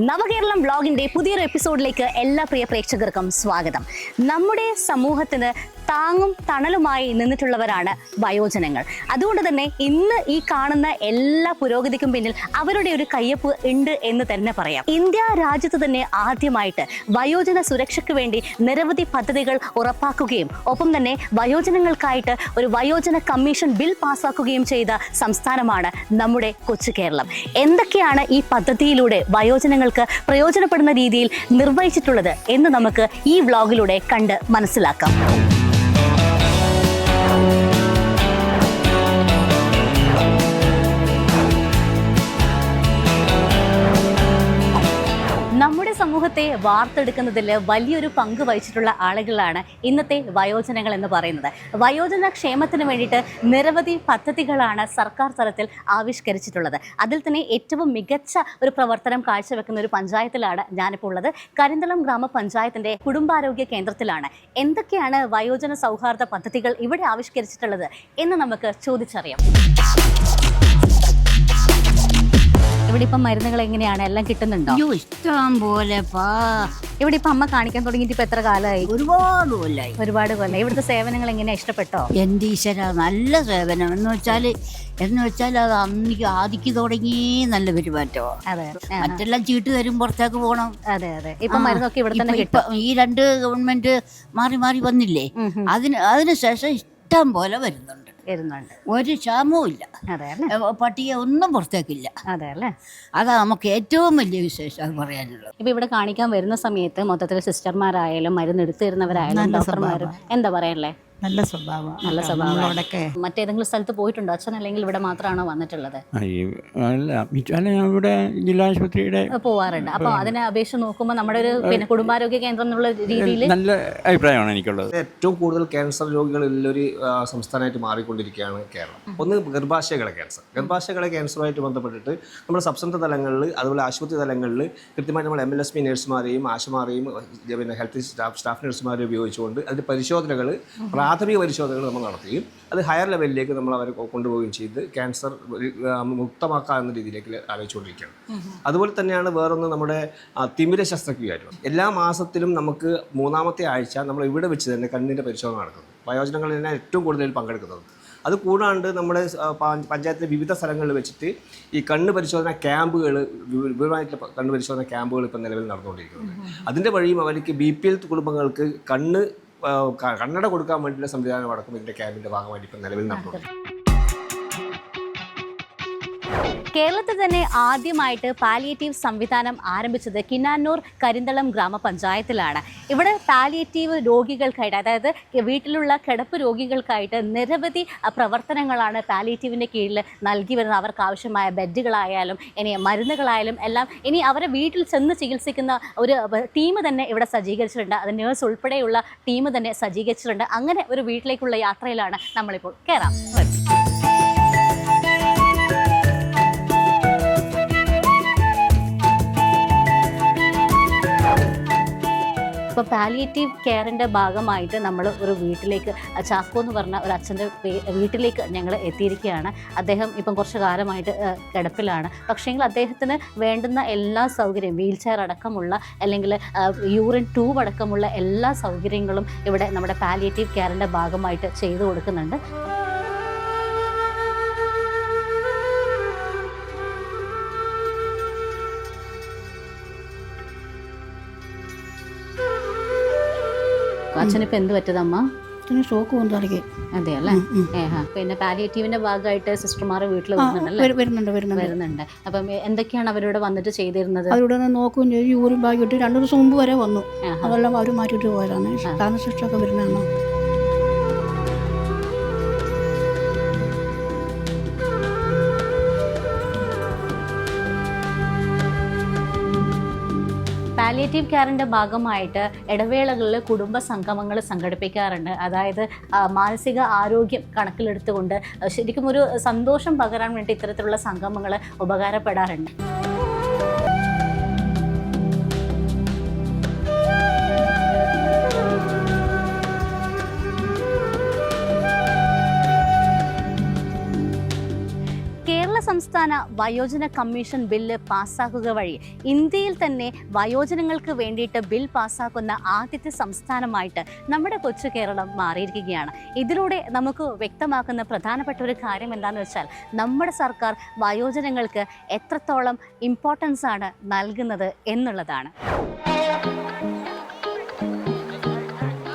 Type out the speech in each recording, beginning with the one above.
നവകേരളം ബ്ലോഗിന്റെ പുതിയൊരു എപ്പിസോഡിലേക്ക് എല്ലാ പ്രിയ പ്രേക്ഷകർക്കും സ്വാഗതം. നമ്മുടെ സമൂഹത്തിന് താങ്ങും തണലുമായി നിന്നിട്ടുള്ളവരാണ് വയോജനങ്ങൾ. അതുകൊണ്ട് തന്നെ ഇന്ന് ഈ കാണുന്ന എല്ലാ പുരോഗതിക്കും പിന്നിൽ അവരുടെ ഒരു കയ്യപ്പ് ഉണ്ട് എന്ന് തന്നെ പറയാം. ഇന്ത്യ രാജ്യത്ത് തന്നെ ആദ്യമായിട്ട് വയോജന സുരക്ഷയ്ക്ക് വേണ്ടി നിരവധി പദ്ധതികൾ ഉറപ്പാക്കുകയും ഒപ്പം തന്നെ വയോജനങ്ങൾക്കായിട്ട് ഒരു വയോജന കമ്മീഷൻ ബിൽ പാസ്സാക്കുകയും ചെയ്ത സംസ്ഥാനമാണ് നമ്മുടെ കൊച്ചു കേരളം. എന്തൊക്കെയാണ് ഈ പദ്ധതിയിലൂടെ വയോജനങ്ങൾക്ക് പ്രയോജനപ്പെടുന്ന രീതിയിൽ നിർവഹിച്ചിട്ടുള്ളത് എന്ന് നമുക്ക് ഈ വ്ലോഗിലൂടെ കണ്ട് മനസ്സിലാക്കാം. വാർത്തെടുക്കുന്നതിൽ വലിയൊരു പങ്ക് വഹിച്ചിട്ടുള്ള ആളുകളാണ് ഇന്നത്തെ വയോജനങ്ങൾ എന്ന് പറയുന്നത്. വയോജന ക്ഷേമത്തിന് വേണ്ടിയിട്ട് നിരവധി പദ്ധതികളാണ് സർക്കാർ തലത്തിൽ ആവിഷ്കരിച്ചിട്ടുള്ളത്. അതിൽ തന്നെ ഏറ്റവും മികച്ച ഒരു പ്രവർത്തനം കാഴ്ചവെക്കുന്ന ഒരു പഞ്ചായത്തിലാണ് ഞാനിപ്പോൾ ഉള്ളത്. കരിന്തളം ഗ്രാമപഞ്ചായത്തിന്റെ കുടുംബാരോഗ്യ കേന്ദ്രത്തിലാണ്. എന്തൊക്കെയാണ് വയോജന സൗഹാർദ്ദ പദ്ധതികൾ ഇവിടെ ആവിഷ്കരിച്ചിട്ടുള്ളത് എന്ന് നമുക്ക് ചോദിച്ചറിയാം. ഇവിടെ ഇപ്പം മരുന്നുകൾ എങ്ങനെയാണ്? എല്ലാം കിട്ടുന്നുണ്ടോ? അയ്യോ ഇഷ്ടം പോലെ പാ. ഇവിടെ ഇപ്പൊ അമ്മ കാണിക്കാൻ തുടങ്ങിയിട്ട് ഇപ്പൊ എത്ര കാലമായി? ഒരുപാട് കൊല്ലായി. ഒരുപാട് കൊല്ലം ഇവിടുത്തെ സേവനങ്ങൾ എങ്ങനെയാ? ഇഷ്ടപ്പെട്ടോ? എന്റെ ഈശ്വര നല്ല സേവനം. എന്ന് വെച്ചാൽ എന്ന് വെച്ചാൽ അത് അന്നിക്ക് ആദിക്ക് തുടങ്ങി നല്ല പെരുമാറ്റോ അതെ. മറ്റെല്ലാം ചീട്ട് തരും പുറത്തേക്ക് പോകണം. അതെ അതെ. ഇപ്പൊ മരുന്നൊക്കെ ഇവിടെ തന്നെ കിട്ടും. ഈ രണ്ട് ഗവൺമെന്റ് മാറി മാറി വന്നില്ലേ. അതിന് അതിന് ശേഷം ഇഷ്ടം പോലെ വരുന്നുണ്ട്. വരുന്നുണ്ട്. ഒരു ക്ഷാമവും ഇല്ല. അതെ പട്ടിയെ ഒന്നും പുറത്തേക്കില്ല. അതെ അല്ലേ? അതാ നമുക്ക് ഏറ്റവും വലിയ വിശേഷം അത് പറയാനുള്ളത്. ഇപ്പൊ ഇവിടെ കാണിക്കാൻ വരുന്ന സമയത്ത് മൊത്തത്തിൽ സിസ്റ്റർമാരായാലും മരുന്ന് എടുത്തു തരുന്നവരായാലും ഡോക്ടർമാരും എന്താ പറയല്ലേ നല്ല സ്വഭാവം. നല്ല സ്വഭാവം. നമ്മളോടൊക്കെ മറ്റേതെങ്കിലും സ്ഥലത്ത് പോയിട്ടുണ്ടോ? അച്ഛൻ അല്ലെങ്കിൽ ഇവിടെ മാത്രമാണോ വന്നിട്ടുള്ളത്? അല്ല ഞാൻ ഇവിടെ ജില്ലാ ആശുപത്രിയുടെ പോവാറുണ്ട്. അപ്പൊ അതിനെ അപേക്ഷിച്ച് നോക്കുമ്പോൾ നമ്മുടെ ഒരു പിന്നെ കുടുംബാരോഗ്യ കേന്ദ്രം എന്നുള്ള രീതിയിൽ നല്ല അഭിപ്രായമാണ് എനിക്കുള്ളത്. ഏറ്റവും കൂടുതൽ ക്യാൻസർ രോഗികളുള്ളൊരു ഉള്ളൊരു സംസ്ഥാനമായിട്ട് മാറിക്കൊണ്ടിരിക്കുകയാണ് കേരളം. ഒന്ന് ഗർഭാശയകളെ ക്യാൻസർ. ഗർഭാശയകളെ ക്യാൻസറുമായിട്ട് ബന്ധപ്പെട്ടിട്ട് നമ്മുടെ സബ്സെന്റർ തലങ്ങളിൽ അതുപോലെ ആശുപത്രി തലങ്ങളിൽ കൃത്യമായിട്ട് നമ്മൾ എം എൽ എസ് പി നഴ്സുമാരെയും ആശമാരെയും പിന്നെ ഹെൽത്ത് സ്റ്റാഫ് സ്റ്റാഫ് നഴ്സുമാരെയും ഉപയോഗിച്ചുകൊണ്ട് അതിന്റെ പരിശോധനകൾ പ്രാഥമിക പരിശോധനകൾ നമ്മൾ നടത്തുകയും അത് ഹയർ ലെവലിലേക്ക് നമ്മൾ അവരെ കൊണ്ടുപോവുകയും ചെയ്ത് ക്യാൻസർ മുക്തമാക്കാവുന്ന രീതിയിലേക്ക് ആലോചിച്ചുകൊണ്ടിരിക്കുകയാണ്. അതുപോലെ തന്നെയാണ് വേറൊന്ന് നമ്മുടെ തിമിര ശസ്ത്രക്രിയയായിട്ട് എല്ലാ മാസത്തിലും നമുക്ക് മൂന്നാമത്തെ ആഴ്ച നമ്മൾ ഇവിടെ വെച്ച് തന്നെ കണ്ണിന്റെ പരിശോധന നടക്കുന്നത്. വയോജനങ്ങൾ തന്നെ ഏറ്റവും കൂടുതൽ പങ്കെടുക്കുന്നത്. അത് കൂടാണ്ട് നമ്മുടെ പഞ്ചായത്തിലെ വിവിധ സ്ഥലങ്ങളിൽ വെച്ചിട്ട് ഈ കണ്ണ് പരിശോധന ക്യാമ്പുകൾ വിപുലമായിട്ടുള്ള കണ്ണ് പരിശോധന ക്യാമ്പുകൾ ഇപ്പം നിലവിൽ നടന്നുകൊണ്ടിരിക്കുന്നത് അതിന്റെ വഴിയും അവർക്ക് ബി പി എൽ കുടുംബങ്ങൾക്ക് കണ്ണ് കണ്ണട കൊടുക്കാൻ വേണ്ടിയുള്ള സംവിധാനം അടക്കം ഇതിന്റെ ക്യാമ്പിന്റെ ഭാഗമായിട്ട് ഇപ്പം നിലവിൽ നടന്നുകൊണ്ടിരിക്കുന്നത് കേരളത്തിൽ തന്നെ ആദ്യമായിട്ട് പാലിയേറ്റീവ് സംവിധാനം ആരംഭിച്ചത് കിന്നാന്നൂർ കരിന്തളം ഗ്രാമപഞ്ചായത്തിലാണ്. ഇവിടെ പാലിയേറ്റീവ് രോഗികൾക്കായിട്ട് അതായത് വീട്ടിലുള്ള കിടപ്പ് രോഗികൾക്കായിട്ട് നിരവധി പ്രവർത്തനങ്ങളാണ് പാലിയേറ്റീവിന്റെ കീഴിൽ നൽകി വരുന്നത്. അവർക്ക് ആവശ്യമായ ബെഡുകളായാലും ഇനി മരുന്നുകളായാലും എല്ലാം ഇനി അവരെ വീട്ടിൽ ചെന്ന് ചികിത്സിക്കുന്ന ഒരു ടീം തന്നെ ഇവിടെ സജ്ജീകരിച്ചിട്ടുണ്ട്. അത് നേഴ്സ് ഉൾപ്പെടെയുള്ള ടീം തന്നെ സജ്ജീകരിച്ചിട്ടുണ്ട്. അങ്ങനെ ഒരു വീട്ടിലേക്കുള്ള യാത്രയിലാണ് നമ്മളിപ്പോൾ കയറാം വരൂ. ഇപ്പോൾ പാലിയേറ്റീവ് കെയറിന്റെ ഭാഗമായിട്ട് നമ്മൾ ഒരു വീട്ടിലേക്ക് ചാക്കോ എന്ന് പറഞ്ഞ ഒരു അച്ഛന്റെ വീട്ടിലേക്ക് ഞങ്ങൾ എത്തിയിരിക്കുകയാണ് അദ്ദേഹം ഇപ്പം കുറച്ച് കാലമായിട്ട് കിടപ്പിലാണ് പക്ഷേങ്കിൽ അദ്ദേഹത്തിന് വേണ്ടുന്ന എല്ലാ സൗകര്യം വീൽ ചെയർ അടക്കമുള്ള അല്ലെങ്കിൽ യൂറിൻ ട്യൂബ് അടക്കമുള്ള എല്ലാ സൗകര്യങ്ങളും ഇവിടെ നമ്മുടെ പാലിയേറ്റീവ് കെയറിന്റെ ഭാഗമായിട്ട് ചെയ്തു കൊടുക്കുന്നുണ്ട് അച്ഛനിപ്പോൾ എന്ത് പറ്റതമ്മ പിന്നെ ഷോക്ക് തുടങ്ങി. അതെ അല്ലേ പിന്നെ പാലിയേറ്റീവിന്റെ ഭാഗമായിട്ട് സിസ്റ്റർമാർ വീട്ടിൽ വരുന്നുണ്ട് വരുന്നുണ്ട്. അപ്പം എന്തൊക്കെയാണ് അവരോട് വന്നിട്ട് ചെയ്തിരുന്നത്? അവരോട് നോക്കും നോക്കുകയും ചെയ്തു. യൂറിൻ ബാഗിട്ട് രണ്ടു ദിവസം മുമ്പ് വരെ വന്നു. അതെല്ലാം അവർ മാറ്റിയിട്ട് പോയതാണ്. സിസ്റ്റർ ഒക്കെ വരുന്നതാണ്. പാലിയേറ്റീവ് കെയറിന്റെ ഭാഗമായിട്ട് ഇടവേളകളിൽ കുടുംബ സംഗമങ്ങൾ സംഘടിപ്പിക്കാറുണ്ട്. അതായത് മാനസിക ആരോഗ്യം കണക്കിലെടുത്തുകൊണ്ട് ശരിക്കും ഒരു സന്തോഷം പകരാൻ വേണ്ടി ഇത്തരത്തിലുള്ള സംഗമങ്ങൾ ഉപകാരപ്പെടാറുണ്ട്. സംസ്ഥാന വയോജന കമ്മീഷൻ ബില്ല് പാസ്സാക്കുക വഴി ഇന്ത്യയിൽ തന്നെ വയോജനങ്ങൾക്ക് വേണ്ടിയിട്ട് ബിൽ പാസ്സാക്കുന്ന ആദ്യത്തെ സംസ്ഥാനമായിട്ട് നമ്മുടെ കൊച്ചു കേരളം മാറിയിരിക്കുകയാണ്. ഇതിലൂടെ നമുക്ക് വ്യക്തമാക്കുന്ന പ്രധാനപ്പെട്ട ഒരു കാര്യം എന്താണെന്ന് വെച്ചാൽ നമ്മുടെ സർക്കാർ വയോജനങ്ങൾക്ക് എത്രത്തോളം ഇമ്പോർട്ടൻസ് ആണ് നൽകുന്നത് എന്നുള്ളതാണ്.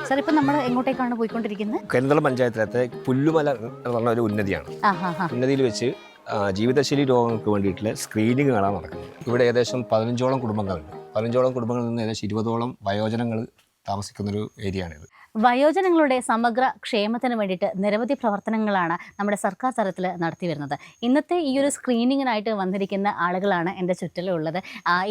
സാർ ഇപ്പം നമ്മൾ എങ്ങോട്ടേക്കാണ് പോയിക്കൊണ്ടിരിക്കുന്നത്? കരിന്തളം പഞ്ചായത്തിലത്തെ പുല്ലുമല എന്ന് പറഞ്ഞ ഒരു ഉന്നതിയാണ്. ഉന്നതിയിൽ വെച്ച് ജീവിതശൈലി രോഗങ്ങൾക്ക് വേണ്ടിയിട്ടുള്ള സ്ക്രീനിങ്ങുകളാണ് നടക്കുന്നത്. ഇവിടെ ഏകദേശം പതിനഞ്ചോളം കുടുംബങ്ങളുണ്ട്. പതിനഞ്ചോളം കുടുംബങ്ങളിൽ നിന്ന് ഏകദേശം ഇരുപതോളം വയോജനങ്ങൾ താമസിക്കുന്നൊരു ഏരിയയാണിത് വയോജനങ്ങളുടെ സമഗ്ര ക്ഷേമത്തിന് വേണ്ടിയിട്ട് നിരവധി പ്രവർത്തനങ്ങളാണ് നമ്മുടെ സർക്കാർ തലത്തിൽ നടത്തി വരുന്നത്. ഇന്നത്തെ ഈ ഒരു സ്ക്രീനിങ്ങിനായിട്ട് വന്നിരിക്കുന്ന ആളുകളാണ് എന്റെ ചുറ്റിലുള്ളത്.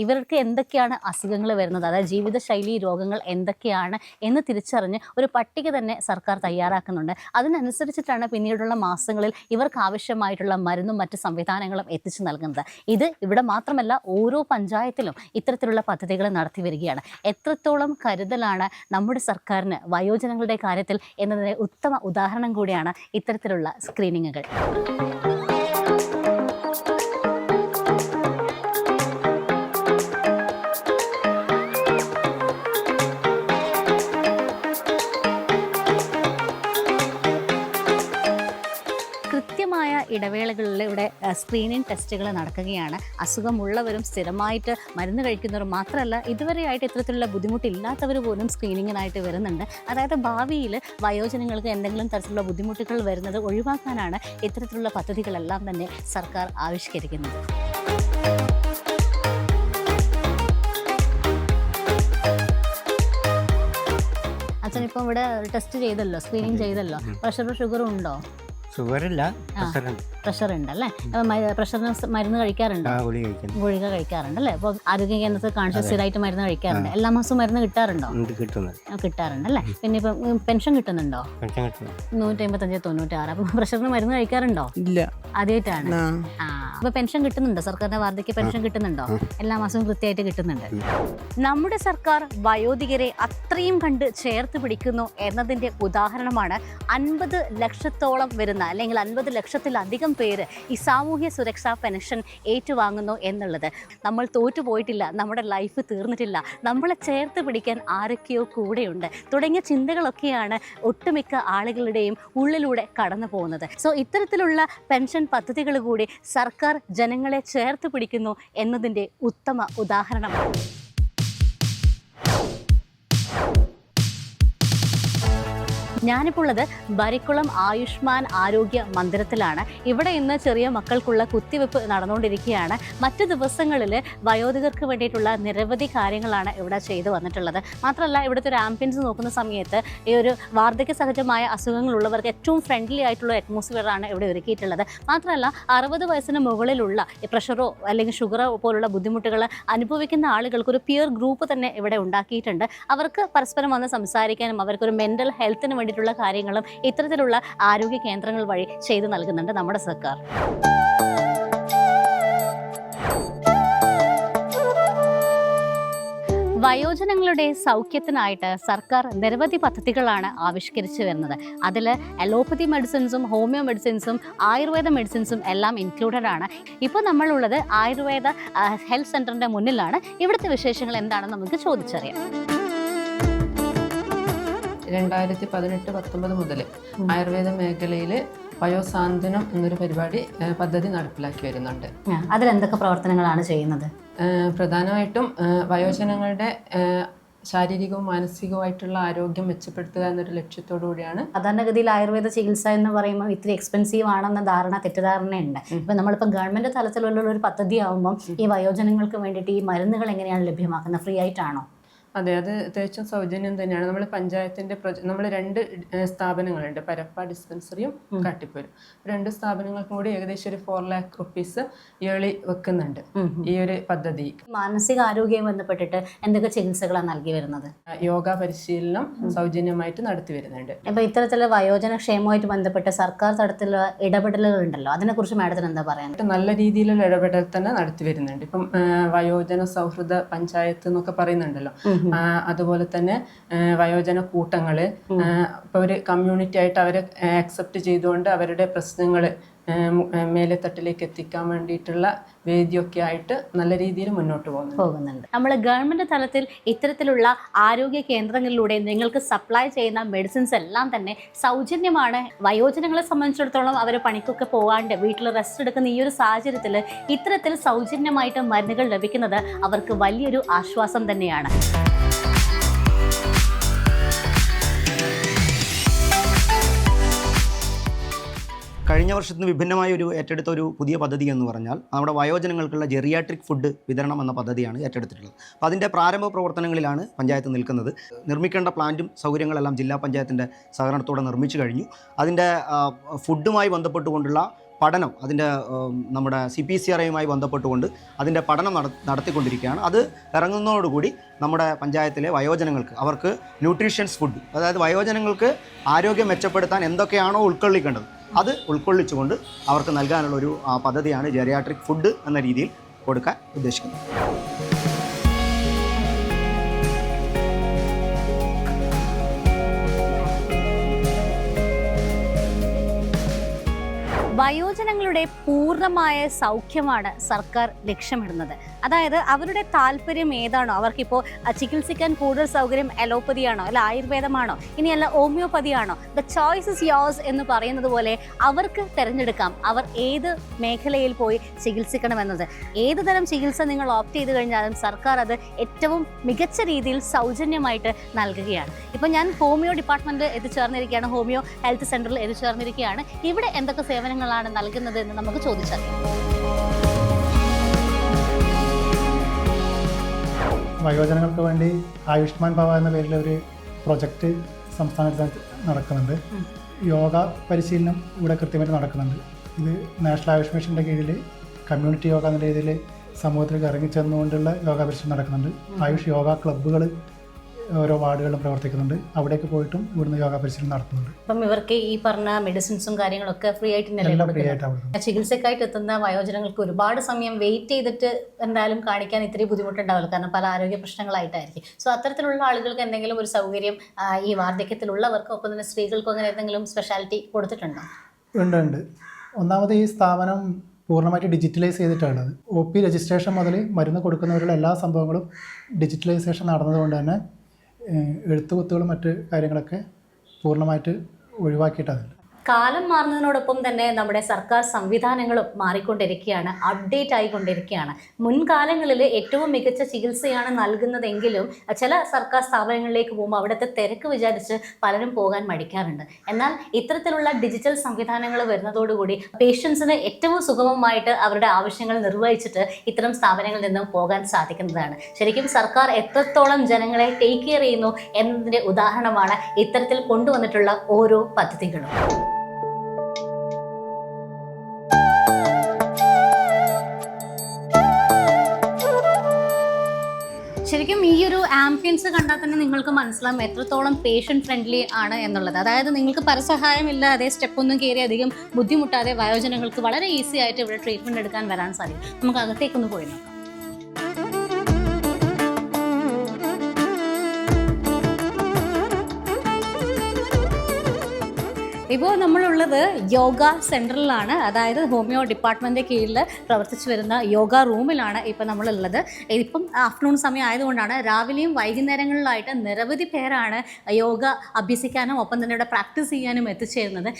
ഇവർക്ക് എന്തൊക്കെയാണ് അസുഖങ്ങൾ വരുന്നത്? അതായത് ജീവിതശൈലി രോഗങ്ങൾ എന്തൊക്കെയാണ് എന്ന് തിരിച്ചറിഞ്ഞ് ഒരു പട്ടിക തന്നെ സർക്കാർ തയ്യാറാക്കുന്നുണ്ട്. അതിനനുസരിച്ചിട്ടാണ് പിന്നീടുള്ള മാസങ്ങളിൽ ഇവർക്ക് ആവശ്യമായിട്ടുള്ള മരുന്നും മറ്റ് സംവിധാനങ്ങളും എത്തിച്ചു നൽകുന്നത്. ഇത് ഇവിടെ മാത്രമല്ല ഓരോ പഞ്ചായത്തിലും ഇത്തരത്തിലുള്ള പദ്ധതികൾ നടത്തി വരികയാണ്. എത്രത്തോളം കരുതലാണ് നമ്മുടെ സർക്കാരിന് വയോജനങ്ങളുടെ കാര്യത്തിൽ എന്നതിന് ഉത്തമ ഉദാഹരണം കൂടിയാണ് ഇത്തരത്തിലുള്ള സ്ക്രീനിങ്ങുകൾ കൃത്യമായ ഇവിടെ സ്ക്രീനിങ് ടെസ്റ്റുകൾ നടക്കുകയാണ്. അസുഖമുള്ളവരും സ്ഥിരമായിട്ട് മരുന്ന് കഴിക്കുന്നവരും മാത്രമല്ല ഇതുവരെയായിട്ട് ഇത്തരത്തിലുള്ള ബുദ്ധിമുട്ടില്ലാത്തവർ പോലും സ്ക്രീനിങ്ങിനായിട്ട് വരുന്നുണ്ട്. അതായത് ഭാവിയിൽ വയോജനങ്ങൾക്ക് എന്തെങ്കിലും തരത്തിലുള്ള ബുദ്ധിമുട്ടുകൾ വരുന്നത് ഒഴിവാക്കാനാണ് ഇത്തരത്തിലുള്ള പദ്ധതികളെല്ലാം തന്നെ സർക്കാർ ആവിഷ്കരിക്കുന്നത്. അച്ഛൻ ഇപ്പം ഇവിടെ ടെസ്റ്റ് ചെയ്തല്ലോ സ്ക്രീനിങ് ചെയ്തല്ലോ. പ്രഷറും ഷുഗറും ഉണ്ടോ? ഷുഗറില്ല പ്രഷർ ഉണ്ട് അല്ലേ? പ്രഷറിന് മരുന്ന് കഴിക്കാറുണ്ട്? ആ ഗുളി കഴിക്കുന്നു. ഗുളിക കഴിക്കാറുണ്ട് അല്ലേ? അപ്പോൾ ആരോഗ്യ കേന്ദ്രത്തിൽ കോൺഷ്യസ് ആയിട്ട് മരുന്ന് കഴിക്കാറുണ്ട്. എല്ലാ മാസവും മരുന്ന് കിട്ടാറുണ്ടോ? കിട്ടാറുണ്ട് അല്ലേ? പിന്നെ ഇപ്പം പെൻഷൻ കിട്ടുന്നുണ്ടോ? നൂറ്റി അമ്പത്തഞ്ച് തൊണ്ണൂറ്റാറ്. അപ്പം പ്രഷറിന് മരുന്ന് കഴിക്കാറുണ്ടോ? ഇല്ല. ആദ്യമായിട്ടാണ്. ആ. ആ അപ്പൊ പെൻഷൻ കിട്ടുന്നുണ്ടോ? സർക്കാരിന്റെ വാർദ്ധക്യ പെൻഷൻ കിട്ടുന്നുണ്ടോ? എല്ലാ മാസവും കൃത്യമായിട്ട് കിട്ടുന്നുണ്ട്. നമ്മുടെ സർക്കാർ വയോധികരെ അത്രയും കണ്ട് ചേർത്ത് പിടിക്കുന്നു എന്നതിന്റെ ഉദാഹരണമാണ് അൻപത് ലക്ഷത്തോളം വരുന്ന അല്ലെങ്കിൽ അൻപത് ലക്ഷത്തിലധികം പേര് ഈ സാമൂഹ്യ സുരക്ഷാ പെൻഷൻ ഏറ്റുവാങ്ങുന്നു എന്നുള്ളത്. നമ്മൾ തോറ്റുപോയിട്ടില്ല നമ്മുടെ ലൈഫ് തീർന്നിട്ടില്ല. നമ്മളെ ചേർത്ത് പിടിക്കാൻ ആരൊക്കെയോ കൂടെയുണ്ട്. തുടങ്ങിയ ചിന്തകളൊക്കെയാണ് ഒട്ടുമിക്ക ആളുകളുടെയും ഉള്ളിലൂടെ കടന്നു പോകുന്നത്. സോ ഇത്തരത്തിലുള്ള പെൻഷൻ പദ്ധതികൾ കൂടി സർക്കാർ ജനങ്ങളെ ചേർത്ത് പിടിക്കുന്നു എന്നതിന്റെ ഉത്തമ ഉദാഹരണമാണ്. ഞാനിപ്പോൾ ഉള്ളത് ബരിക്കുളം ആയുഷ്മാൻ ആരോഗ്യ മന്ദിരത്തിലാണ്. ഇവിടെ ഇന്ന് ചെറിയ മക്കൾക്കുള്ള കുത്തിവെപ്പ് നടന്നുകൊണ്ടിരിക്കുകയാണ്. മറ്റു ദിവസങ്ങളിൽ വയോധികർക്ക് വേണ്ടിയിട്ടുള്ള നിരവധി കാര്യങ്ങളാണ് ഇവിടെ ചെയ്തു വന്നിട്ടുള്ളത്. മാത്രമല്ല ഇവിടുത്തെ ഒരു ആംബിയൻസ് നോക്കുന്ന സമയത്ത് ഈ ഒരു വാർദ്ധക്യ സഹജമായ അസുഖങ്ങളുള്ളവർക്ക് ഏറ്റവും ഫ്രണ്ട്ലി ആയിട്ടുള്ള അറ്റ്മോസ്ഫിയറാണ് ഇവിടെ ഒരുക്കിയിട്ടുള്ളത്. മാത്രമല്ല അറുപത് വയസ്സിന് മുകളിലുള്ള പ്രഷറോ അല്ലെങ്കിൽ ഷുഗറോ പോലുള്ള ബുദ്ധിമുട്ടുകൾ അനുഭവിക്കുന്ന ആളുകൾക്ക് ഒരു പിയർ ഗ്രൂപ്പ് തന്നെ ഇവിടെ ഉണ്ടാക്കിയിട്ടുണ്ട്. അവർക്ക് പരസ്പരം വന്ന് സംസാരിക്കാനും അവർക്കൊരു മെന്റൽ ഹെൽത്തിന് വേണ്ടിയിട്ടുള്ള കാര്യങ്ങളും ഇത്തരത്തിലുള്ള ആരോഗ്യ കേന്ദ്രങ്ങൾ വഴി ചെയ്തു നൽകുന്നുണ്ട് നമ്മുടെ സർക്കാർ. വയോജനങ്ങളുടെ സൗഖ്യത്തിനായിട്ട് സർക്കാർ നിരവധി പദ്ധതികളാണ് ആവിഷ്കരിച്ചു വരുന്നത്. അതിൽ അലോപ്പതി മെഡിസിൻസും ഹോമിയോ മെഡിസിൻസും ആയുർവേദ മെഡിസിൻസും എല്ലാം ഇൻക്ലൂഡഡ് ആണ്. ഇപ്പോൾ നമ്മളുള്ളത് ആയുർവേദ ഹെൽത്ത് സെന്ററിന്റെ മുന്നിലാണ്. ഇവിടുത്തെ വിശേഷങ്ങൾ എന്താണെന്ന് നമുക്ക് ചോദിച്ചറിയാം. രണ്ടായിരത്തി പതിനെട്ട് പത്തൊമ്പത് മുതൽ ആയുർവേദ മേഖലയിൽ വയോസാന്ത്വനം എന്നൊരു പരിപാടി പദ്ധതി നടപ്പിലാക്കി വരുന്നുണ്ട്. അതിൽ അതിലെന്തൊക്കെ പ്രവർത്തനങ്ങളാണ് ചെയ്യുന്നത്? പ്രധാനമായിട്ടും വയോജനങ്ങളുടെ ശാരീരികവും മാനസികവുമായിട്ടുള്ള ആരോഗ്യം മെച്ചപ്പെടുത്തുക എന്നൊരു ലക്ഷ്യത്തോടു കൂടിയാണ് സാധാരണഗതിയിൽ ആയുർവേദ ചികിത്സ എന്ന് പറയുമ്പോൾ ഇത്തിരി എക്സ്പെൻസീവ് ആണെന്ന ധാരണ തെറ്റിദ്ധാരണയുണ്ട്. ഇപ്പം നമ്മളിപ്പോൾ ഗവൺമെന്റ് തലത്തിലുള്ള ഒരു പദ്ധതി ആകുമ്പം ഈ വയോജനങ്ങൾക്ക് വേണ്ടിയിട്ട് ഈ മരുന്നുകൾ എങ്ങനെയാണ് ലഭ്യമാക്കുന്നത്? ഫ്രീ ആയിട്ടാണോ? അതെ അത് തികച്ചും സൗജന്യം തന്നെയാണ്. നമ്മൾ പഞ്ചായത്തിന്റെ പ്രൊജ നമ്മൾ രണ്ട് സ്ഥാപനങ്ങളുണ്ട്. പരപ്പ ഡിസ്പെൻസറിയും കാട്ടിപ്പൂരും രണ്ട് സ്ഥാപനങ്ങൾക്കും കൂടി ഏകദേശം ഒരു ഫോർ ലാക്ക് റുപ്പീസ് ഇയർലി വെക്കുന്നുണ്ട് ഈ ഒരു പദ്ധതി. മാനസിക ആരോഗ്യവുമായി ബന്ധപ്പെട്ടിട്ട് എന്തൊക്കെ ചികിത്സകളാണ് നൽകി വരുന്നത്? യോഗ പരിശീലനം സൗജന്യമായിട്ട് നടത്തി വരുന്നുണ്ട്. ഇപ്പൊ ഇത്തരത്തിലുള്ള വയോജന ക്ഷേമവുമായിട്ട് ബന്ധപ്പെട്ട് സർക്കാർ തലത്തിലുള്ള ഇടപെടലുകൾ ഉണ്ടല്ലോ. അതിനെക്കുറിച്ച് മാഡത്തിന് എന്താ പറയാൻ? നല്ല രീതിയിലുള്ള ഇടപെടൽ തന്നെ നടത്തി വരുന്നുണ്ട്. ഇപ്പം വയോജന സൗഹൃദ പഞ്ചായത്ത് എന്നൊക്കെ പറയുന്നുണ്ടല്ലോ. അതുപോലെ തന്നെ വയോജന കൂട്ടങ്ങൾ ഇപ്പോൾ ഇപ്പൊ ഒരു കമ്മ്യൂണിറ്റി ആയിട്ട് അവരെ ആക്സെപ്റ്റ് ചെയ്തുകൊണ്ട് അവരുടെ പ്രശ്നങ്ങൾ മേലെത്തട്ടിലേക്ക് എത്തിക്കാൻ വേണ്ടിയിട്ടുള്ള വേദിയൊക്കെ ആയിട്ട് നല്ല രീതിയിൽ മുന്നോട്ട് പോകുന്നു പോകുന്നുണ്ട്. നമ്മൾ ഗവൺമെന്റ് തലത്തിൽ ഇത്തരത്തിലുള്ള ആരോഗ്യ കേന്ദ്രങ്ങളിലൂടെ നിങ്ങൾക്ക് സപ്ലൈ ചെയ്യുന്ന മെഡിസിൻസ് എല്ലാം തന്നെ സൗജന്യമാണ്. വയോജനങ്ങളെ സംബന്ധിച്ചിടത്തോളം അവർ പണിക്കൊക്കെ പോകാണ്ട് വീട്ടിൽ റെസ്റ്റ് എടുക്കുന്ന ഈ ഒരു സാഹചര്യത്തിൽ ഇത്തരത്തിൽ സൗജന്യമായിട്ട് മരുന്നുകൾ ലഭിക്കുന്നത് അവർക്ക് വലിയൊരു ആശ്വാസം തന്നെയാണ്. കഴിഞ്ഞ വർഷത്തിന് വിഭിന്നമായ ഒരു ഏറ്റെടുത്ത ഒരു പുതിയ പദ്ധതി എന്ന് പറഞ്ഞാൽ നമ്മുടെ വയോജനങ്ങൾക്കുള്ള ജെറിയാട്രിക് ഫുഡ് വിതരണം എന്ന പദ്ധതിയാണ് ഏറ്റെടുത്തിട്ടുള്ളത്. അപ്പോൾ അതിന്റെ പ്രാരംഭ പ്രവർത്തനങ്ങളിലാണ് പഞ്ചായത്ത് നിൽക്കുന്നത്. നിർമ്മിക്കേണ്ട പ്ലാന്റും സൗകര്യങ്ങളെല്ലാം ജില്ലാ പഞ്ചായത്തിന്റെ സഹകരണത്തോടെ നിർമ്മിച്ചു കഴിഞ്ഞു. അതിന്റെ ഫുഡുമായി ബന്ധപ്പെട്ടുകൊണ്ടുള്ള പഠനം അതിന്റെ നമ്മുടെ സി പി സി ആറുമായി ബന്ധപ്പെട്ടുകൊണ്ട് അതിന്റെ പഠനം നട നടത്തിക്കൊണ്ടിരിക്കുകയാണ്. അത് ഇറങ്ങുന്നതോടുകൂടി നമ്മുടെ പഞ്ചായത്തിലെ വയോജനങ്ങൾക്ക് അവർക്ക് ന്യൂട്രീഷ്യൻസ് ഫുഡ് അതായത് വയോജനങ്ങൾക്ക് ആരോഗ്യം മെച്ചപ്പെടുത്താൻ എന്തൊക്കെയാണോ ഉൾക്കൊള്ളിക്കേണ്ടത് അത് ഉൾക്കൊള്ളിച്ചുകൊണ്ട് അവർക്ക് നൽകാനുള്ള ഒരു പദ്ധതിയാണ് ജെറിയാട്രിക് ഫുഡ് എന്ന രീതിയിൽ കൊടുക്കാൻ ഉദ്ദേശിക്കുന്നത്. വയോജനങ്ങളുടെ പൂർണമായ സൗഖ്യമാണ് സർക്കാർ ലക്ഷ്യമിടുന്നത്. അതായത് അവരുടെ താല്പര്യം ഏതാണോ അവർക്കിപ്പോൾ ചികിത്സിക്കാൻ കൂടുതൽ സൗകര്യം അലോപ്പതിയാണോ അല്ല ആയുർവേദമാണോ ഇനിയല്ല ഹോമിയോപ്പതിയാണോ ദ ചോയ്സ് ഇസ് യോസ് എന്ന് പറയുന്നത് പോലെ അവർക്ക് തിരഞ്ഞെടുക്കാം അവർ ഏത് മേഖലയിൽ പോയി ചികിത്സിക്കണമെന്നത്. ഏത് തരം ചികിത്സ നിങ്ങൾ ഓപ്റ്റ് ചെയ്ത് കഴിഞ്ഞാലും സർക്കാർ അത് ഏറ്റവും മികച്ച രീതിയിൽ സൗജന്യമായിട്ട് നൽകുകയാണ്. ഇപ്പം ഞാൻ ഹോമിയോ ഡിപ്പാർട്ട്മെന്റ് എത്തിച്ചേർന്നിരിക്കുകയാണ് ഹോമിയോ ഹെൽത്ത് സെന്ററിൽ എത്തിച്ചേർന്നിരിക്കുകയാണ്. ഇവിടെ എന്തൊക്കെ സേവനങ്ങളാണ് നൽകുന്നത് എന്ന് നമുക്ക് ചോദിച്ചറിയാം. വയോജനങ്ങൾക്ക് വേണ്ടി ആയുഷ്മാൻ ഭവ എന്ന പേരിൽ ഒരു പ്രൊജക്റ്റ് സംസ്ഥാനത്ത് നടക്കുന്നുണ്ട്. യോഗ പരിശീലനം ഇവിടെ കൃത്യമായിട്ട് നടക്കുന്നുണ്ട്. ഇത് നാഷണൽ ആയുഷ് മിഷന്റെ കീഴിൽ കമ്മ്യൂണിറ്റി യോഗ എന്ന രീതിയിൽ സമൂഹത്തിലേക്ക് ഇറങ്ങിച്ചെന്നുകൊണ്ടുള്ള യോഗ പരിശീലനം നടക്കുന്നുണ്ട്. ആയുഷ് യോഗ ക്ലബ്ബുകൾ ഓരോ വാർഡുകളിലും പ്രവർത്തിക്കുന്നുണ്ട്. അവിടേക്ക് പോയിട്ടും ഇവിടുന്ന് യോഗ പരിശീലനം നടത്തുന്നുണ്ട്. അപ്പം ഇവർക്ക് ഈ പറഞ്ഞ മെഡിസിൻസും കാര്യങ്ങളൊക്കെ ഫ്രീ ആയിട്ട് എല്ലാം ഫ്രീ ആയിട്ട് അവിടെ ചികിത്സക്കായിട്ട് എത്തുന്ന വയോജനങ്ങൾക്ക് ഒരുപാട് സമയം വെയിറ്റ് ചെയ്തിട്ട് എന്തായാലും കാണിക്കാൻ ഇത്രയും ബുദ്ധിമുട്ടുണ്ടാവില്ല. കാരണം പല ആരോഗ്യ പ്രശ്നങ്ങളായിട്ടായിരിക്കും. സോ അത്തരത്തിലുള്ള ആളുകൾക്ക് എന്തെങ്കിലും ഒരു സൗകര്യം ഈ വാർദ്ധക്യത്തിലുള്ളവർക്ക് ഒപ്പം തന്നെ സ്ത്രീകൾക്കും അങ്ങനെ എന്തെങ്കിലും സ്പെഷ്യാലിറ്റി കൊടുത്തിട്ടുണ്ടോ? ഉണ്ട് ഉണ്ട്. ഒന്നാമത് ഈ സ്ഥാപനം പൂർണമായിട്ട് ഡിജിറ്റലൈസ് ചെയ്തിട്ടാണ് ഒ പി രജിസ്ട്രേഷൻ മുതൽ മരുന്ന് കൊടുക്കുന്നവരുടെ എല്ലാ സംഭവങ്ങളും ഡിജിറ്റലൈസേഷൻ നടന്നതുകൊണ്ട് തന്നെ എഴുത്തുകുത്തുകളും മറ്റ് കാര്യങ്ങളൊക്കെ പൂർണമായിട്ട് ഒഴിവാക്കിയിട്ടാണ് കാലം മാറുന്നതിനോടൊപ്പം തന്നെ നമ്മുടെ സർക്കാർ സംവിധാനങ്ങളും മാറിക്കൊണ്ടിരിക്കുകയാണ് അപ്ഡേറ്റ് ആയിക്കൊണ്ടിരിക്കുകയാണ്. മുൻകാലങ്ങളിൽ ഏറ്റവും മികച്ച ചികിത്സയാണ് നൽകുന്നതെങ്കിലും ചില സർക്കാർ സ്ഥാപനങ്ങളിലേക്ക് പോകുമ്പോൾ അവിടുത്തെ തിരക്ക് വിചാരിച്ച് പലരും പോകാൻ മടിക്കാറുണ്ട്. എന്നാൽ ഇത്തരത്തിലുള്ള ഡിജിറ്റൽ സംവിധാനങ്ങൾ വരുന്നതോടുകൂടി പേഷ്യൻസിന് ഏറ്റവും സുഗമമായിട്ട് അവരുടെ ആവശ്യങ്ങൾ നിർവഹിച്ചിട്ട് ഇത്തരം സ്ഥാപനങ്ങളിൽ നിന്നും പോകാൻ സാധിക്കുന്നതാണ്. ശരിക്കും സർക്കാർ എത്രത്തോളം ജനങ്ങളെ ടേക്ക് കെയർ ചെയ്യുന്നു എന്നതിന്റെ ഉദാഹരണമാണ് ഇത്തരത്തിൽ കൊണ്ടുവന്നിട്ടുള്ള ഓരോ പദ്ധതികളും. ആംബിയൻസ് കണ്ടാൽ തന്നെ നിങ്ങൾക്ക് മനസ്സിലാവും എത്രത്തോളം പേഷ്യന്റ് ഫ്രണ്ട്ലി ആണ് എന്നുള്ളത്. അതായത് നിങ്ങൾക്ക് പരസഹായമില്ലാതെ സ്റ്റെപ്പ് ഒന്നും കയറി അധികം ബുദ്ധിമുട്ടാതെ വയോജനങ്ങൾക്ക് വളരെ ഈസി ആയിട്ട് ഇവിടെ ട്രീറ്റ്മെന്റ് എടുക്കാൻ വരാൻ സാധിക്കും. നമുക്ക് അകത്തേക്കൊന്ന് പോയി നോക്കാം. ഇപ്പോൾ നമ്മളുള്ളത് യോഗ സെന്ററിലാണ് അതായത് ഹോമിയോ ഡിപ്പാർട്ട്മെന്റിന്റെ കീഴിൽ പ്രവർത്തിച്ചു വരുന്ന യോഗ റൂമിലാണ് ഇപ്പം നമ്മളുള്ളത്. ഇപ്പം ആഫ്റ്റർനൂൺ സമയം ആയതുകൊണ്ടാണ് രാവിലെയും വൈകുന്നേരങ്ങളിലായിട്ട് നിരവധി പേരാണ് യോഗ അഭ്യസിക്കാനും ഒപ്പം തന്നെ ഇവിടെ പ്രാക്ടീസ് ചെയ്യാനും എത്തിച്ചേരുന്നത്.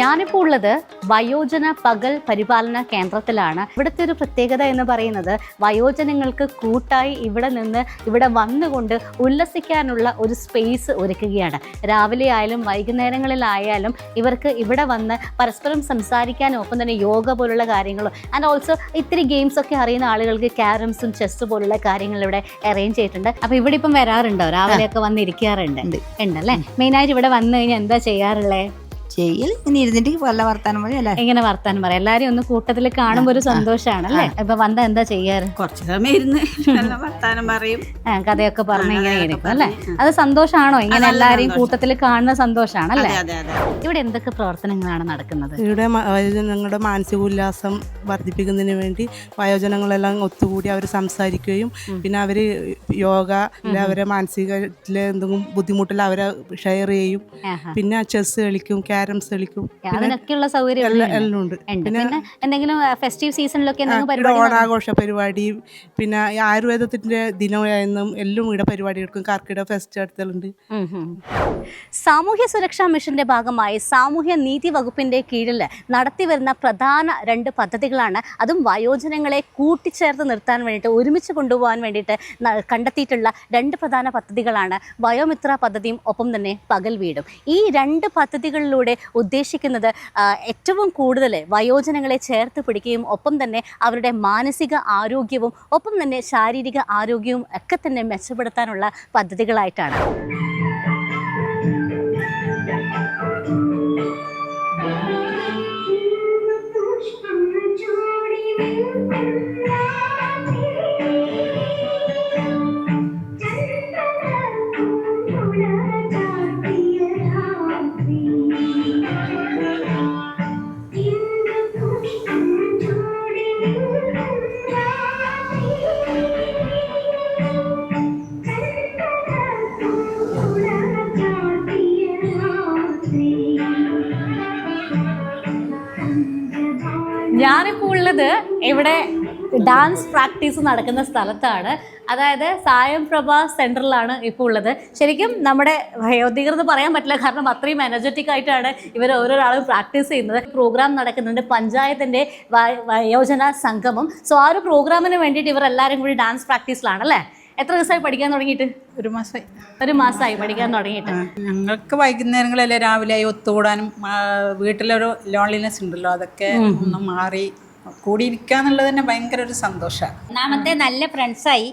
ഞാനിപ്പോൾ ഉള്ളത് വയോജന പകൽ പരിപാലന കേന്ദ്രത്തിലാണ്. ഇവിടുത്തെ ഒരു പ്രത്യേകത എന്ന് പറയുന്നത് വയോജനങ്ങൾക്ക് കൂട്ടായി ഇവിടെ നിന്ന് ഇവിടെ വന്നുകൊണ്ട് ഉല്ലസിക്കാനുള്ള ഒരു സ്പേസ് ഒരുക്കുകയാണ്. രാവിലെ ആയാലും വൈകുന്നേരങ്ങളിലായാലും ഇവർക്ക് ഇവിടെ വന്ന് പരസ്പരം സംസാരിക്കാനും ഒപ്പം തന്നെ യോഗ പോലുള്ള കാര്യങ്ങളും ആൻഡ് ഓൾസോ ഇത്തിരി ഗെയിംസ് ഒക്കെ അറിയുന്ന ആളുകൾക്ക് ക്യാരംസും ചെസ് പോലുള്ള കാര്യങ്ങൾ ഇവിടെ അറേഞ്ച് ചെയ്തിട്ടുണ്ട്. അപ്പോൾ ഇവിടെ ഇപ്പം വരാറുണ്ടോ? രാവിലെയൊക്കെ വന്നിരിക്കാറുണ്ട് ഉണ്ടല്ലേ? മെയിനായിട്ട് ഇവിടെ വന്നു കഴിഞ്ഞാൽ എന്താ ചെയ്യാറുള്ളത് ചെയ്യൽ ഇങ്ങനെ ഇരുന്നിട്ട് വല്ല വർത്താനം പറയും അല്ലേ എങ്ങനെ വർത്താനം പറയാം? എല്ലാരും ഒന്ന് കൂട്ടത്തിൽ കാണുമ്പോൾ ഒരു സന്തോഷമാണ് അല്ലേ ഇപ്പൊ വന്ന എന്താ ചെയ്യാറ്? കുറച്ച് സമയം ഇരുന്ന് നല്ല വർത്താനം പറയും. ആ, കഥയൊക്കെ പറഞ്ഞ് ഇങ്ങനെ ഇരിക്കും അല്ലേ? അത് സന്തോഷമാണോ ഇങ്ങനെ എല്ലാരെയും. കൂട്ടത്തിൽ കാണുന്ന സന്തോഷാണ് അല്ലേ അതെ അതെ. ഇവിടെ എന്തൊക്കെ പ്രവർത്തനങ്ങളാണ് നടക്കുന്നത്? ഇവിടെ മ- വയോജനങ്ങളുടെ മാനസിക ഉല്ലാസം വർദ്ധിപ്പിക്കുന്നതിന് വേണ്ടി വയോജനങ്ങളെല്ലാം ഒത്തുകൂടി അവർ സംസാരിക്കുകയും പിന്നെ അവർ യോഗ അല്ലെ അവരെ മാനസികത്തിലെ എന്തെങ്കിലും ബുദ്ധിമുട്ടിൽ അവരെ ഷെയർ ചെയ്യും. ആഹാ. പിന്നെ ചെസ് കളിക്കും ക്യാരംസ് കളിക്കും പിന്നെ അതിനൊക്കെയുള്ള സൗകര്യം എല്ലാം ഉണ്ട്. ഉണ്ട്. പിന്നെ പിന്നെ എന്തെങ്കിലും ഫെസ്റ്റീവ് സീസണിലൊക്കെ ഓണാഘോഷ പരിപാടി പിന്നെ ആയുർവേദത്തിന്റെ ദിനമായിരുന്നും എല്ലാം ഇവിടെ പരിപാടി എടുക്കും കർക്കിടക ഫെസ്റ്റ് ഉം. സാമൂഹ്യ സുരക്ഷാ മിഷന്റെ ഭാഗമായി സാമൂഹ്യ നീതി വകുപ്പിന്റെ കീഴിൽ നടത്തിവരുന്ന പ്രധാന രണ്ട് പദ്ധതികളാണ്. അതും വയോജനങ്ങളെ കൂട്ടിച്ചേർത്ത് നിർത്താൻ വേണ്ടിയിട്ട് ഒരുമിച്ച് കൊണ്ടുപോകാൻ വേണ്ടിയിട്ട് കണ്ടെത്തിയിട്ടുള്ള രണ്ട് പ്രധാന പദ്ധതികളാണ്. വയോമിത്ര പദ്ധതിയും ഒപ്പം തന്നെ പകൽ വീടും. ഈ രണ്ട് പദ്ധതികളിലൂടെ ഉദ്ദേശിക്കുന്നത് ഏറ്റവും കൂടുതൽ വയോജനങ്ങളെ ചേർത്ത് പിടിക്കുകയും ഒപ്പം തന്നെ അവരുടെ മാനസിക ആരോഗ്യവും ഒപ്പം തന്നെ ശാരീരിക ആരോഗ്യവും ഒക്കെ തന്നെ മെച്ചപ്പെടുത്താനുള്ള പദ്ധതികളായിട്ടാണ്. ഞാനിപ്പോൾ ഉള്ളത് ഇവിടെ ഡാൻസ് പ്രാക്ടീസ് നടക്കുന്ന സ്ഥലത്താണ്. അതായത് സായം പ്രഭ സെന്ററിലാണ് ഇപ്പോൾ ഉള്ളത്. ശരിക്കും നമ്മുടെ വയോധികർ പറയാൻ പറ്റില്ല കാരണം അത്രയും എനർജറ്റിക് ആയിട്ടാണ് ഇവർ ഓരോരാളും പ്രാക്ടീസ് ചെയ്യുന്നത്. പ്രോഗ്രാം നടക്കുന്നുണ്ട് പഞ്ചായത്തിന്റെ വയോജന സംഗമം. സോ ആ ഒരു പ്രോഗ്രാമിന് വേണ്ടിയിട്ട് ഇവർ എല്ലാവരും കൂടി ഡാൻസ് പ്രാക്ടീസിലാണ് അല്ലേ? എത്ര ദിവസമായി പഠിക്കാൻ തുടങ്ങിയിട്ട്? ഒരു മാസമായി ഒരു മാസമായി പഠിക്കാൻ തുടങ്ങിയിട്ട്. ഞങ്ങൾക്ക് വൈകുന്നേരങ്ങളല്ലേ രാവിലെ ആയി ഒത്തുകൂടാനും വീട്ടിലൊരു ലോൺലിനെസ് ഉണ്ടല്ലോ അതൊക്കെ ഒന്ന് മാറി കൂടിയിരിക്കാന്നുള്ളത് തന്നെ ഭയങ്കര ഒരു സന്തോഷമാണ് ഒന്നാമത്തെ നല്ല ഫ്രണ്ട്സായി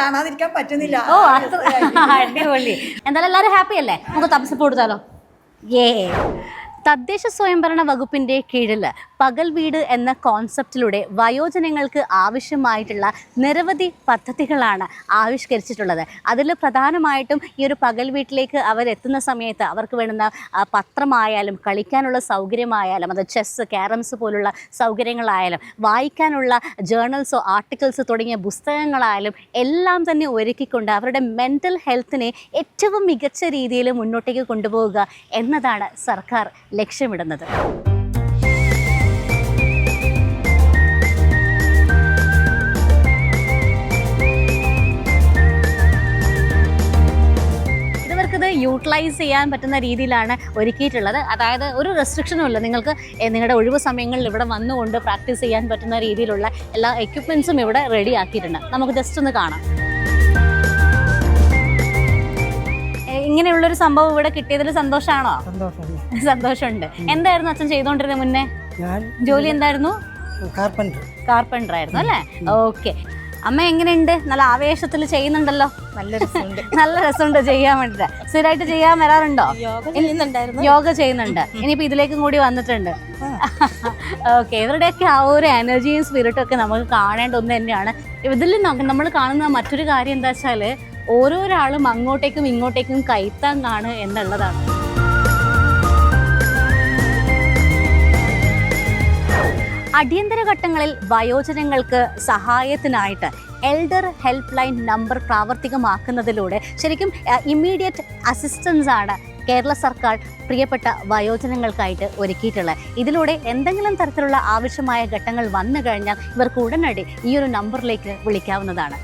കാണാതിരിക്കാൻ പറ്റുന്നില്ല. ഓ അടിപൊളി. എന്തായാലും എല്ലാവരും ഹാപ്പി അല്ലേ? നമുക്ക് തപസ് കൊടുത്താലോ? ഏ തദ്ദേശ സ്വയംഭരണ വകുപ്പിന്റെ കീഴിൽ പകൽ വീട് എന്ന കോൺസെപ്റ്റിലൂടെ വയോജനങ്ങൾക്ക് ആവശ്യമായിട്ടുള്ള നിരവധി പദ്ധതികളാണ് ആവിഷ്കരിച്ചിട്ടുള്ളത്. അതിൽ പ്രധാനമായിട്ടും ഈ ഒരു പകൽ വീട്ടിലേക്ക് അവരെത്തുന്ന സമയത്ത് അവർക്ക് വേണ്ടുന്ന പത്രമായാലും കളിക്കാനുള്ള സൗകര്യമായാലും അത് ചെസ്സ് ക്യാരംസ് പോലുള്ള സൗകര്യങ്ങളായാലും വായിക്കാനുള്ള ജേർണൽസോ ആർട്ടിക്കിൾസ് തുടങ്ങിയ പുസ്തകങ്ങളായാലും എല്ലാം തന്നെ ഒരുക്കിക്കൊണ്ട് അവരുടെ മെന്റൽ ഹെൽത്തിനെ ഏറ്റവും മികച്ച രീതിയിൽ മുന്നോട്ടേക്ക് കൊണ്ടുപോവുക എന്നതാണ് സർക്കാർ ലക്ഷ്യമിടുന്നത്. യൂട്ടിലൈസ് ചെയ്യാൻ പറ്റുന്ന രീതിയിലാണ് ഒരുക്കിയിട്ടുള്ളത്. അതായത് ഒരു റെസ്ട്രിക്ഷനും ഇല്ല. നിങ്ങൾക്ക് നിങ്ങളുടെ ഒഴിവ് സമയങ്ങളിൽ ഇവിടെ വന്നുകൊണ്ട് പ്രാക്ടീസ് ചെയ്യാൻ പറ്റുന്ന രീതിയിലുള്ള എല്ലാ എക്യുപ്മെൻസും ഇവിടെ റെഡി ആക്കിയിട്ടുണ്ട്. നമുക്ക് ജസ്റ്റ് ഒന്ന് കാണാം. ഇങ്ങനെയുള്ളൊരു സംഭവം ഇവിടെ കിട്ടിയതിൽ സന്തോഷമാണോ സന്തോഷമുണ്ട്. എന്തായിരുന്നു അച്ഛൻ ചെയ്തുകൊണ്ടിരുന്നത് മുന്നേ? ജോലി എന്തായിരുന്നു? കാർപ്പന്റർ കാർപ്പന്റർ ആയിരുന്നു അല്ലേ? ഓക്കെ അമ്മ എങ്ങനെയുണ്ട്? നല്ല ആവേശത്തിൽ ചെയ്യുന്നുണ്ടല്ലോ. നല്ല രസമുണ്ട്. നല്ല രസമുണ്ട് ചെയ്യാൻ വേണ്ടിട്ട് സ്ഥിരമായിട്ട് ചെയ്യാൻ വരാറുണ്ടോ? യോഗ ചെയ്യുന്നുണ്ട്. ഇനിയിപ്പോ ഇതിലേക്കും കൂടി വന്നിട്ടുണ്ട്. ഓക്കെ ഇവരുടെയൊക്കെ ആ ഒരു എനർജിയും സ്പിരിറ്റും ഒക്കെ നമുക്ക് കാണേണ്ട ഒന്ന് തന്നെയാണ്. ഇതിൽ നമ്മൾ കാണുന്ന മറ്റൊരു കാര്യം എന്താ വെച്ചാൽ ഓരോരാളും അങ്ങോട്ടേക്കും ഇങ്ങോട്ടേക്കും കൈത്താങ്ങാണ് എന്നുള്ളതാണ്. അടിയന്തര ഘട്ടങ്ങളിൽ വയോജനങ്ങൾക്ക് സഹായത്തിനായിട്ട് എൽഡർ ഹെൽപ്പ് ലൈൻ നമ്പർ പ്രാവർത്തികമാക്കുന്നതിലൂടെ ശരിക്കും ഇമ്മീഡിയറ്റ് അസിസ്റ്റൻസ് ആണ് കേരള സർക്കാർ പ്രിയപ്പെട്ട വയോജനങ്ങൾക്കായിട്ട് ഒരുക്കിയിട്ടുള്ളത്. ഇതിലൂടെ എന്തെങ്കിലും തരത്തിലുള്ള ആവശ്യമായ ഘട്ടങ്ങൾ വന്നു കഴിഞ്ഞാൽ ഇവർക്ക് ഉടനടി ഈ ഒരു നമ്പറിലേക്ക് വിളിക്കാവുന്നതാണ്.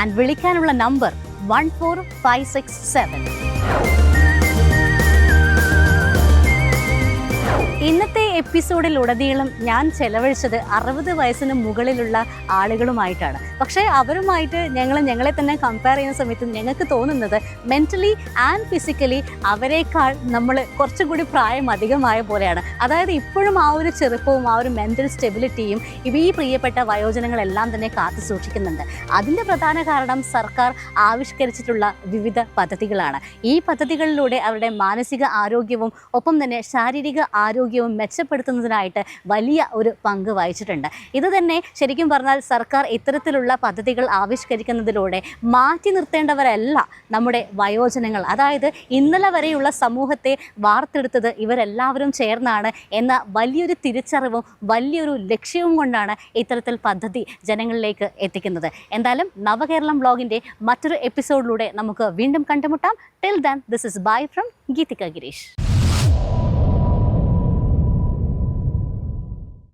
ആൻഡ് വിളിക്കാനുള്ള number one four five six seven. ഇന്നത്തെ എപ്പിസോഡിലുടനീളം ഞാൻ ചെലവഴിച്ചത് അറുപത് വയസ്സിന് മുകളിലുള്ള ആളുകളുമായിട്ടാണ്. പക്ഷേ അവരുമായിട്ട് ഞങ്ങൾ ഞങ്ങളെ തന്നെ കമ്പയർ ചെയ്യുന്ന സമയത്ത് ഞങ്ങൾക്ക് തോന്നുന്നത് മെന്റലി ആൻഡ് ഫിസിക്കലി അവരെക്കാൾ നമ്മൾ കുറച്ചും കൂടി പ്രായം അധികമായ പോലെയാണ്. അതായത് ഇപ്പോഴും ആ ഒരു ചെറുപ്പവും ആ ഒരു മെന്റൽ സ്റ്റെബിലിറ്റിയും ഈ പ്രിയപ്പെട്ട വയോജനങ്ങളെല്ലാം തന്നെ കാത്തു സൂക്ഷിക്കുന്നുണ്ട്. അതിന്റെ പ്രധാന കാരണം സർക്കാർ ആവിഷ്കരിച്ചിട്ടുള്ള വിവിധ പദ്ധതികളാണ്. ഈ പദ്ധതികളിലൂടെ അവരുടെ മാനസിക ആരോഗ്യവും ഒപ്പം തന്നെ ശാരീരിക ആരോഗ്യവും മെച്ചപ്പെടുത്തുന്നതിനായിട്ട് വലിയ ഒരു പങ്ക് വഹിച്ചിട്ടുണ്ട്. ഇത് തന്നെ ശരിക്കും പറഞ്ഞാൽ സർക്കാർ ഇത്തരത്തിലുള്ള പദ്ധതികൾ ആവിഷ്കരിക്കുന്നതിലൂടെ മാറ്റി നിർത്തേണ്ടവരല്ല നമ്മുടെ വയോജനങ്ങൾ. അതായത് ഇന്നലെ വരെയുള്ള സമൂഹത്തെ വാർത്തെടുത്തത് ഇവരെല്ലാവരും ചേർന്നാണ് എന്ന വലിയൊരു തിരിച്ചറിവും വലിയൊരു ലക്ഷ്യവും കൊണ്ടാണ് ഇത്തരത്തിൽ പദ്ധതി ജനങ്ങളിലേക്ക് എത്തിക്കുന്നത്. എന്തായാലും നവകേരളം ബ്ലോഗിന്റെ മറ്റൊരു എപ്പിസോഡിലൂടെ നമുക്ക് വീണ്ടും കണ്ടുമുട്ടാം. Till then this is bye from Geethika Gireesh